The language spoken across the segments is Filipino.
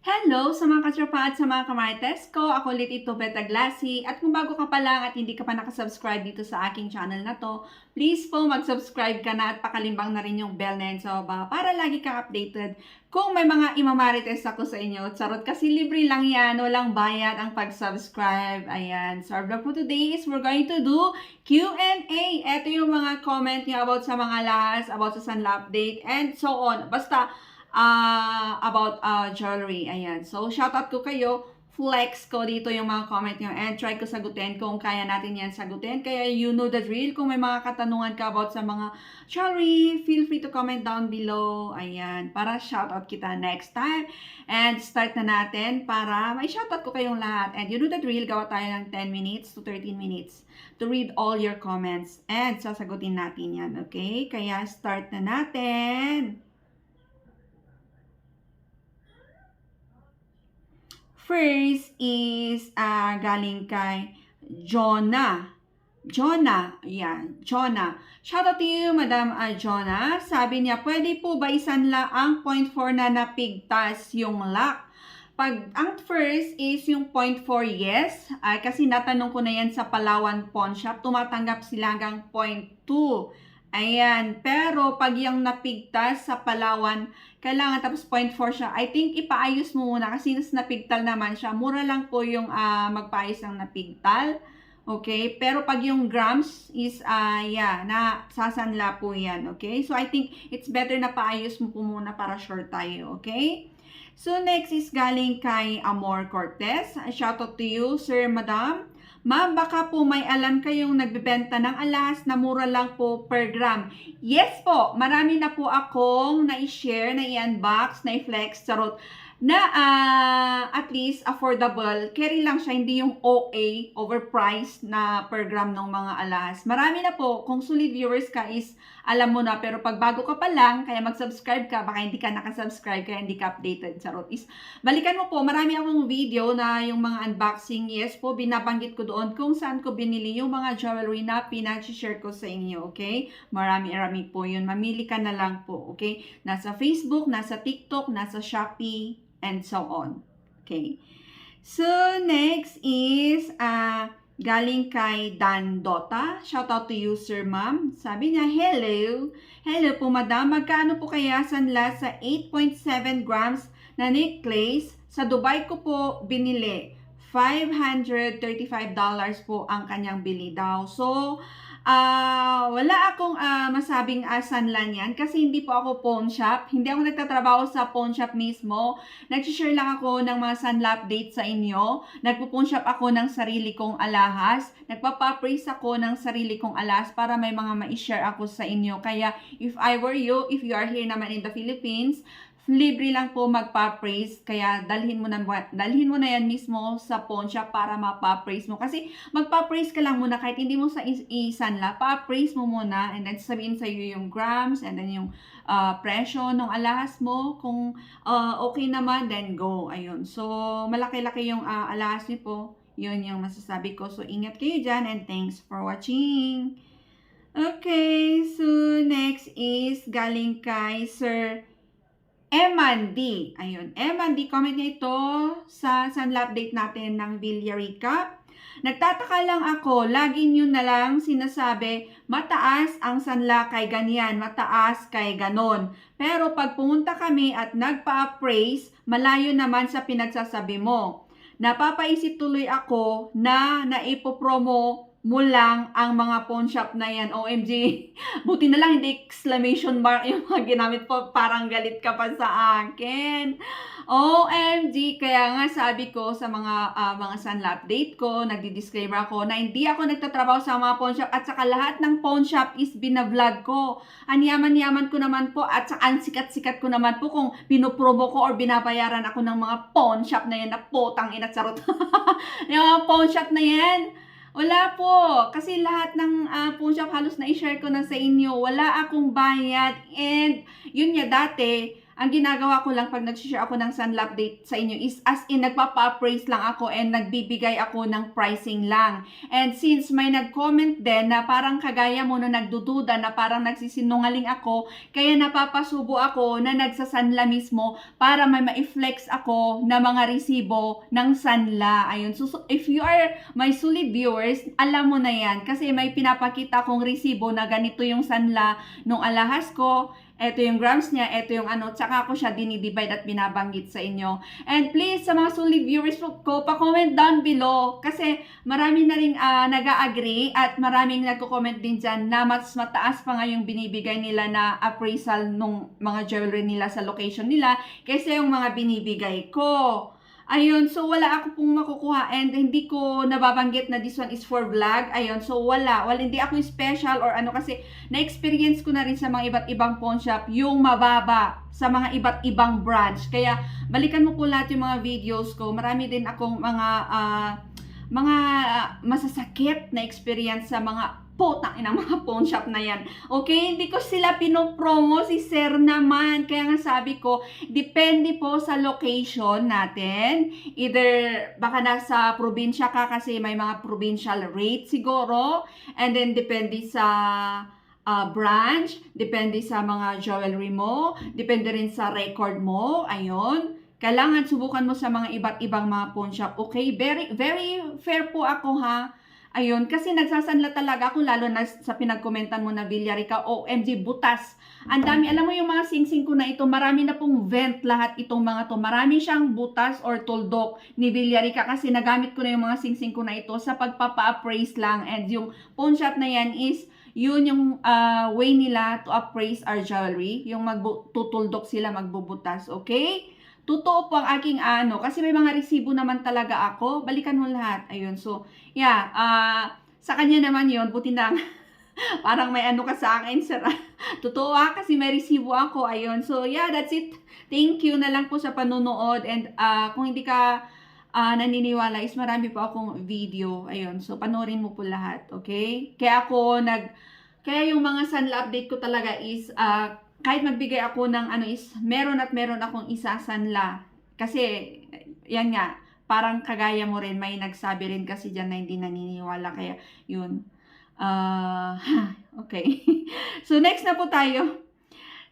Hello sa mga katropa at sa mga kamarites ko. Ako ulit ito, Beta Glassy. At kung bago ka pa lang at hindi ka pa nakasubscribe dito sa aking channel na to, please po mag-subscribe ka na at pakalimbang na rin yung bell na yun sa baba para lagi kang updated kung may mga imamarites ako sa inyo. Charot kasi libre lang yan, walang bayad ang pag-subscribe. Ayan. So our vlog for today is we're going to do Q&A. Ito yung mga comment niya about sa mga lahas, about sa Sanla update, and so on. Basta, ah about uh, jewelry. Ayan. So, shoutout ko kayo. Flex ko dito yung mga comment nyo and try ko sagutin kung kaya natin yan sagutin. Kaya you know the drill. Kung may mga katanungan ka about sa mga jewelry, feel free to comment down below. Ayan. Para shoutout kita next time. And start na natin para may shoutout ko kayong lahat. And you know the drill. Gawa tayo ng 10 minutes to 13 minutes to read all your comments. And sasagutin natin yan. Okay? Kaya start na natin. First is ah galing kay Jonah. Jonah, yan, Jonah. Shout out to you, Madam ah, Jonah. Sabi niya, pwede po ba isanla ang 0.4 na napigtas yung lock? Pag ang first is yung 0.4 yes, ay kasi natanong ko na yan sa Palawan Pawn Shop, tumatanggap sila hanggang 0.2. Ayan, pero pag yung napigtas sa Palawan, kailangan tapos 0.4 siya. I think ipaayos mo muna kasi nas napigtal naman siya. Mura lang po yung ah, magpaayos ng napigtal. Okay? Pero pag yung grams is, ah yeah, na sasanla po yan. Okay? So, I think it's better na paayos mo po muna para sure tayo. Okay? So, next is galing kay Amor Cortez. Shout out to you, Sir, Madam. Ma'am, baka po may alam kayong nagbebenta ng alas na mura lang po per gram. Yes po, marami na po akong na-share, na-unbox, na-flex, charot, na ah, at least affordable. Carry lang siya, hindi yung OA, overpriced na per gram ng mga alas. Marami na po, kung solid viewers ka is alam mo na, pero pag bago ka pa lang, kaya mag-subscribe ka, baka hindi ka nakasubscribe, kaya hindi ka updated, charot. Is, balikan mo po, marami akong video na yung mga unboxing, yes po, binabanggit ko doon kung saan ko binili yung mga jewelry na pinag-share ko sa inyo, okay? Marami-rami po yun. Mamili ka na lang po, okay? Nasa Facebook, nasa TikTok, nasa Shopee, and so on. Okay? So, next is, ah, galing kay Dan Dota. Shout out to you, Sir Ma'am. Sabi niya, hello. Hello po, madam. Magkano po kaya sanla sa 8.7 grams na necklace? Sa Dubai ko po binili. $535 po ang kanyang bili daw. So, ah wala akong ah, masabing asan lang yan kasi hindi po ako pawn shop. Hindi ako nagtatrabaho sa pawn shop mismo. Nag-share lang ako ng mga sunla update sa inyo. Nagpo-pawn shop ako ng sarili kong alahas. Nagpapa-praise ako ng sarili kong alas para may mga ma-share ako sa inyo. Kaya if I were you, if you are here naman in the Philippines, libre lang po magpa-praise kaya dalhin mo na dalhin mo na yan mismo sa shop para mapa-praise mo. Kasi magpa-praise ka lang muna kahit hindi mo sa is- isanla pa-praise mo muna and then sabihin sa iyo yung grams and then yung uh, presyo ng alahas mo. Kung uh, okay naman then go. Ayun. So malaki-laki yung uh, alahas niyo po. Yun yung masasabi ko. So ingat kayo dyan and thanks for watching. Okay, so next is galing kay Sir Eman D. Ayun, Eman D, comment niya ito sa Sunla update natin ng Villarica. Nagtataka lang ako, lagi nyo na lang sinasabi, mataas ang sanla kay ganyan, mataas kay ganon. Pero pag pumunta kami at nagpa-appraise, malayo naman sa pinagsasabi mo. Napapaisip tuloy ako na naipopromo mo lang ang mga pawn shop na yan. OMG. Buti na lang hindi exclamation mark yung mga ginamit po. Parang galit ka pa sa akin. OMG. Kaya nga sabi ko sa mga ah, mga sunla update ko, nagdi-disclaimer ako na hindi ako nagtatrabaho sa mga pawn shop at saka lahat ng pawn shop is binavlog ko. Ang yaman-yaman ko naman po at saka ang sikat-sikat ko naman po kung pinopromo ko or binabayaran ako ng mga pawn shop na yan na potang ina charot. yung mga pawn shop na yan. Wala po. Kasi lahat ng uh, pawn shop halos na i-share ko na sa inyo. Wala akong bayad. And yun nga dati, ang ginagawa ko lang pag nag-share ako ng sunlap date sa inyo is as in nagpapa-appraise lang ako and nagbibigay ako ng pricing lang. And since may nag-comment din na parang kagaya mo na nagdududa na parang nagsisinungaling ako, kaya napapasubo ako na nagsasanla mismo para may ma-flex ako na mga resibo ng sanla. Ayun. So, so if you are my solid viewers, alam mo na yan kasi may pinapakita kong resibo na ganito yung sanla nung alahas ko, ito yung grams niya, ito yung ano, tsaka ko siya dinidivide at binabanggit sa inyo. And please, sa mga solid viewers ko, pa-comment down below kasi marami na rin uh, nag-agree at maraming nagko-comment din dyan na mas mataas pa nga yung binibigay nila na appraisal nung mga jewelry nila sa location nila kaysa yung mga binibigay ko. Ayun, so wala ako pong makukuha and hindi ko nababanggit na this one is for vlog. Ayun, so wala. Wala, hindi ako special or ano kasi na-experience ko na rin sa mga iba't ibang pawn shop yung mababa sa mga iba't ibang branch. Kaya balikan mo po lahat yung mga videos ko. Marami din akong mga uh, mga uh, masasakit na experience sa mga putang ina mga pawn shop na yan. Okay, hindi ko sila pinopromo, si sir naman. Kaya nga sabi ko, depende po sa location natin. Either baka nasa probinsya ka kasi may mga provincial rate siguro. And then depende sa uh, branch, depende sa mga jewelry mo, depende rin sa record mo. Ayun kailangan subukan mo sa mga iba't ibang mga pawn shop. Okay, very very fair po ako ha. Ayun, kasi nagsasanla talaga ako lalo na sa pinagkomentan mo na Villarica o MG Butas. Ang dami, alam mo yung mga singsing ko na ito, marami na pong vent lahat itong mga to. Marami siyang butas or tuldok ni Villarica kasi nagamit ko na yung mga singsing ko na ito sa pagpapa-appraise lang. And yung pawn shop na yan is yun yung uh, way nila to appraise our jewelry. Yung magtutuldok sila, magbubutas. Okay? Totoo po ang aking ano, kasi may mga resibo naman talaga ako. Balikan mo lahat. Ayun, so, yeah, uh, sa kanya naman yon buti na parang may ano ka sa akin, sir. Totoo ah, kasi may resibo ako. Ayun, so, yeah, that's it. Thank you na lang po sa panonood. And uh, kung hindi ka uh, naniniwala, is marami po akong video. Ayun, so, panoorin mo po lahat, okay? Kaya ako nag, kaya yung mga sunla update ko talaga is, uh, kahit magbigay ako ng ano is, meron at meron akong isasanla. Kasi, yan nga, parang kagaya mo rin, may nagsabi rin kasi dyan na hindi naniniwala. Kaya, yun. Uh, okay. so, next na po tayo.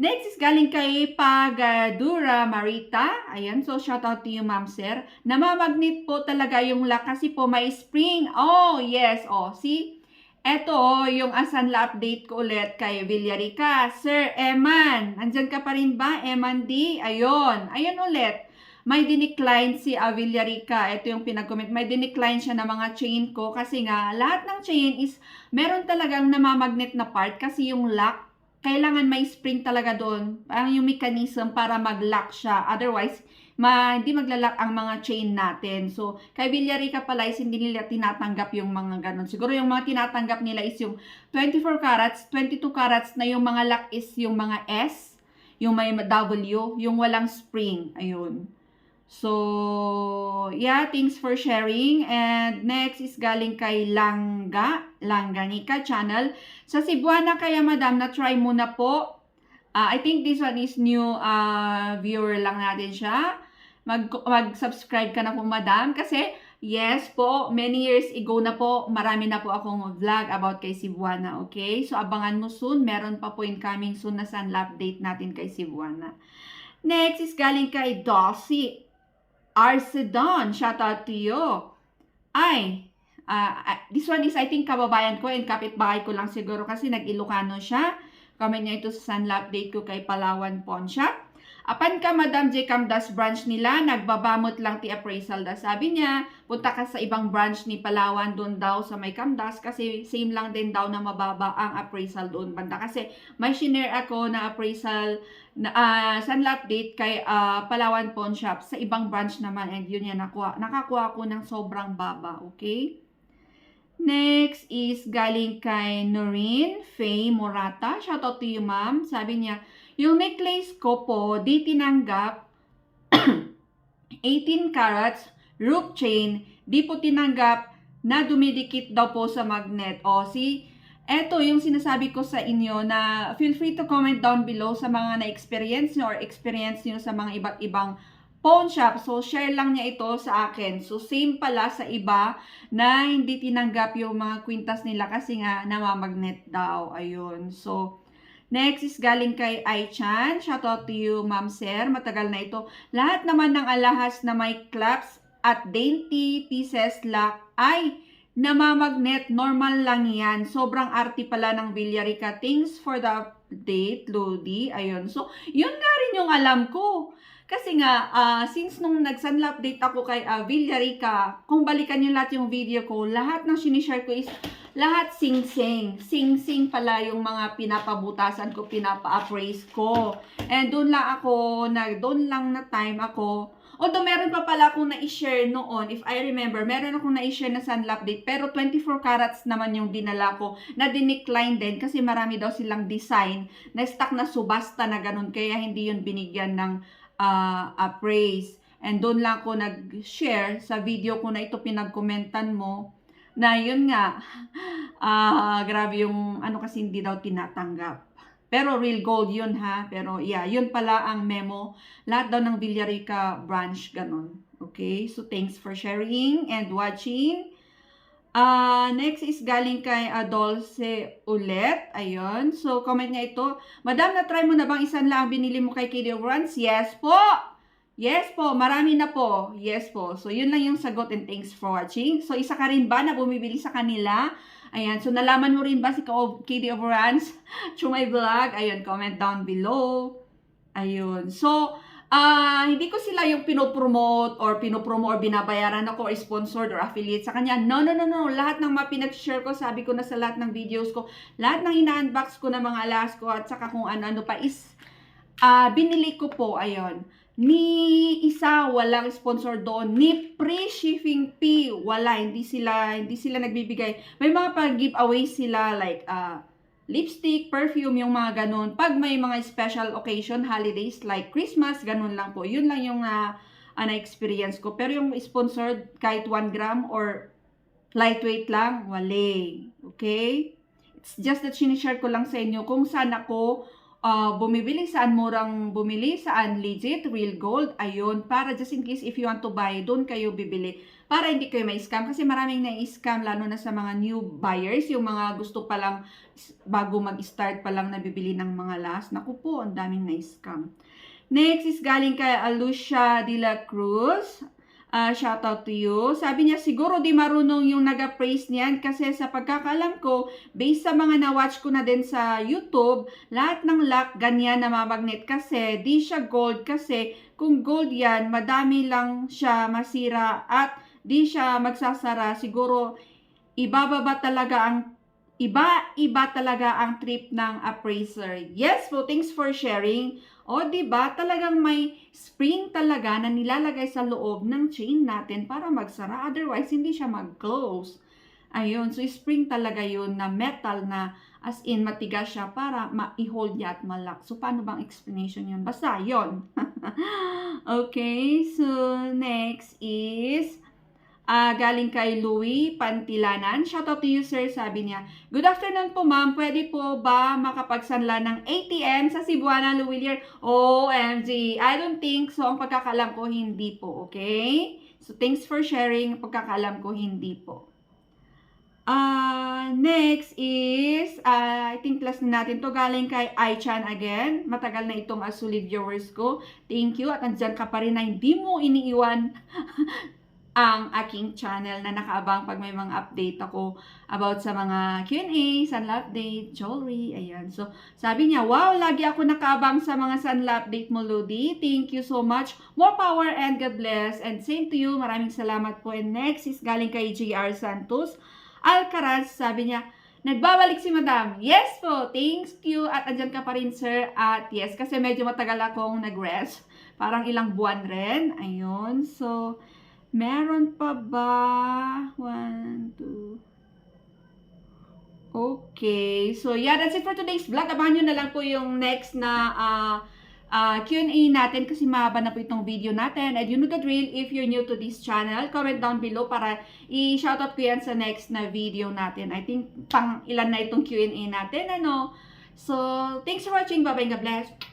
Next is galing kay Pagadura Marita. Ayan, so shout out to you, ma'am sir. Namamagnet po talaga yung lock kasi po may spring. Oh, yes. Oh, see? Eto, yung asanla update ko ulit kay Villarica. Sir Eman, andyan ka pa rin ba? Eman D? Ayun, ayun ulit. May dinecline si uh, Villarica. Ito yung pinag-comment. May dinecline siya ng mga chain ko kasi nga lahat ng chain is meron talagang namamagnet na part kasi yung lock, kailangan may spring talaga doon. Parang yung mechanism para mag-lock siya. Otherwise, ma, hindi maglalak ang mga chain natin. So, kay Villarica pala is hindi nila tinatanggap yung mga ganun. Siguro yung mga tinatanggap nila is yung 24 carats, 22 carats na yung mga lock is yung mga S, yung may W, yung walang spring. Ayun. So, yeah, thanks for sharing. And next is galing kay Langga, Langganika channel. Sa Cebuana kaya madam, na-try muna po. Uh, I think this one is new uh, viewer lang natin siya mag, mag-subscribe ka na po madam kasi yes po, many years ago na po, marami na po akong vlog about kay Cebuana, okay? So abangan mo soon, meron pa po incoming soon na sunla update natin kay Cebuana. Next is galing kay Dossie Arcedon, shout out to you. Ay, uh, this one is I think kababayan ko and kapitbahay ko lang siguro kasi nag-Ilocano siya. Comment niya ito sa sunla update ko kay Palawan Shop. Apan ka, Madam J. Camdas branch nila, nagbabamot lang ti appraisal da. Sabi niya, punta ka sa ibang branch ni Palawan doon daw sa may Camdas kasi same lang din daw na mababa ang appraisal doon banda. Kasi may shinare ako na appraisal na uh, sunla update kay uh, Palawan Pawn Shop sa ibang branch naman and yun yan nakuha, nakakuha ko ng sobrang baba, okay? Next is galing kay Noreen Faye Morata. Shout out to you, ma'am. Sabi niya, yung necklace ko po, di tinanggap 18 carats rope chain, di po tinanggap na dumidikit daw po sa magnet. O, si eto yung sinasabi ko sa inyo na feel free to comment down below sa mga na-experience nyo or experience nyo sa mga iba't ibang pawn shop. So, share lang niya ito sa akin. So, same pala sa iba na hindi tinanggap yung mga kwintas nila kasi nga namamagnet daw. Ayun. So, next is galing kay Aichan. Shout out to you, Ma'am Sir. Matagal na ito. Lahat naman ng alahas na may claps at dainty pieces lock ay namamagnet. Normal lang yan. Sobrang arty pala ng Villarica. Thanks for the update, Lodi. Ayun. So, yun nga rin yung alam ko. Kasi nga, ah, since nung nag-sunla update ako kay uh, Villarica, kung balikan nyo lahat yung video ko, lahat ng sinishare ko is lahat sing-sing. Sing-sing pala yung mga pinapabutasan ko, pinapa-appraise ko. And doon lang ako, na, doon lang na time ako. Although meron pa pala akong na-share noon, if I remember, meron akong na-share na sunla update, pero 24 carats naman yung dinala ko, na dinecline din kasi marami daw silang design na stock na subasta na ganun, kaya hindi yun binigyan ng uh, appraise. And doon lang ako nag-share sa video ko na ito pinagkomentan mo na yun nga, ah grabe yung ano kasi hindi daw tinatanggap. Pero real gold yun ha. Pero yeah, yun pala ang memo. Lahat daw ng Villarica branch ganun. Okay? So thanks for sharing and watching. Ah, next is galing kay Adolce ulit. Ayun. So, comment niya ito. Madam, na-try mo na bang isan lang binili mo kay KD Runs? Yes po! Yes po, marami na po. Yes po. So, yun lang yung sagot and thanks for watching. So, isa ka rin ba na bumibili sa kanila? Ayan. So, nalaman mo rin ba si KD Runs through my vlog? Ayun, comment down below. Ayun. So, Ah, hindi ko sila yung pinopromote or pinopromo or binabayaran ako or sponsored or affiliate sa kanya. No, no, no, no. Lahat ng mga pinag-share ko, sabi ko na sa lahat ng videos ko, lahat ng ina-unbox ko na mga alas ko at saka kung ano-ano pa is ah binili ko po, ayon. Ni isa, walang sponsor doon. Ni free shipping fee, wala. Hindi sila, hindi sila nagbibigay. May mga pag-giveaway sila like, ah, lipstick, perfume, yung mga ganun. Pag may mga special occasion, holidays like Christmas, ganun lang po. Yun lang yung uh, na-experience ko. Pero yung sponsored kahit 1 gram or lightweight lang, wale. Okay? It's just that sinishare ko lang sa inyo kung saan ako uh, bumibili, saan murang bumili, saan legit, real gold, ayun. Para just in case if you want to buy, doon kayo bibili para hindi kayo may-scam. Kasi maraming na-scam, lalo na sa mga new buyers, yung mga gusto pa lang, bago mag-start pa lang nabibili ng mga last. Naku po, ang daming na-scam. Next is galing kay Alucia de la Cruz. Uh, shout out to you. Sabi niya, siguro di marunong yung nag-praise niyan kasi sa pagkakalam ko, based sa mga na-watch ko na din sa YouTube, lahat ng lock ganyan na mamagnet kasi di siya gold kasi kung gold yan, madami lang siya masira at di siya magsasara, siguro ibababa talaga ang iba-iba talaga ang trip ng appraiser. Yes po, thanks for sharing. O, di ba talagang may spring talaga na nilalagay sa loob ng chain natin para magsara. Otherwise, hindi siya mag-close. Ayun, so spring talaga yun na metal na as in matigas siya para ma-hold niya at malak. So, paano bang explanation yun? Basta, yun. okay, so next is uh, galing kay Louie Pantilanan. Shout out to you, sir. Sabi niya, Good afternoon po, ma'am. Pwede po ba makapagsanla ng ATM sa Cebuana, Luwilier? OMG. I don't think so. Ang pagkakalam ko, hindi po. Okay? So, thanks for sharing. Pagkakalam ko, hindi po. Uh, next is, uh, I think plus na natin to galing kay Aichan again. Matagal na itong asuli viewers ko. Thank you. At andyan ka pa rin na hindi mo iniiwan ang aking channel na nakaabang pag may mga update ako about sa mga Q&A, sunla update, jewelry, ayan. So, sabi niya, wow, lagi ako nakaabang sa mga sunla update mo, Lodi. Thank you so much. More power and God bless. And same to you. Maraming salamat po. And next is galing kay JR Santos. Alcaraz, sabi niya, Nagbabalik si Madam. Yes po, thanks you. At andyan ka pa rin, sir. At yes, kasi medyo matagal akong nag-rest. Parang ilang buwan rin. Ayun. So, Meron pa ba? One, two. Okay. So, yeah, that's it for today's vlog. Abangan nyo na lang po yung next na uh, ah, Q&A natin kasi mahaba na po itong video natin. And you know the drill, if you're new to this channel, comment down below para i-shoutout ko yan sa next na video natin. I think pang ilan na itong Q&A natin, ano. So, thanks for watching. Bye-bye. God bless.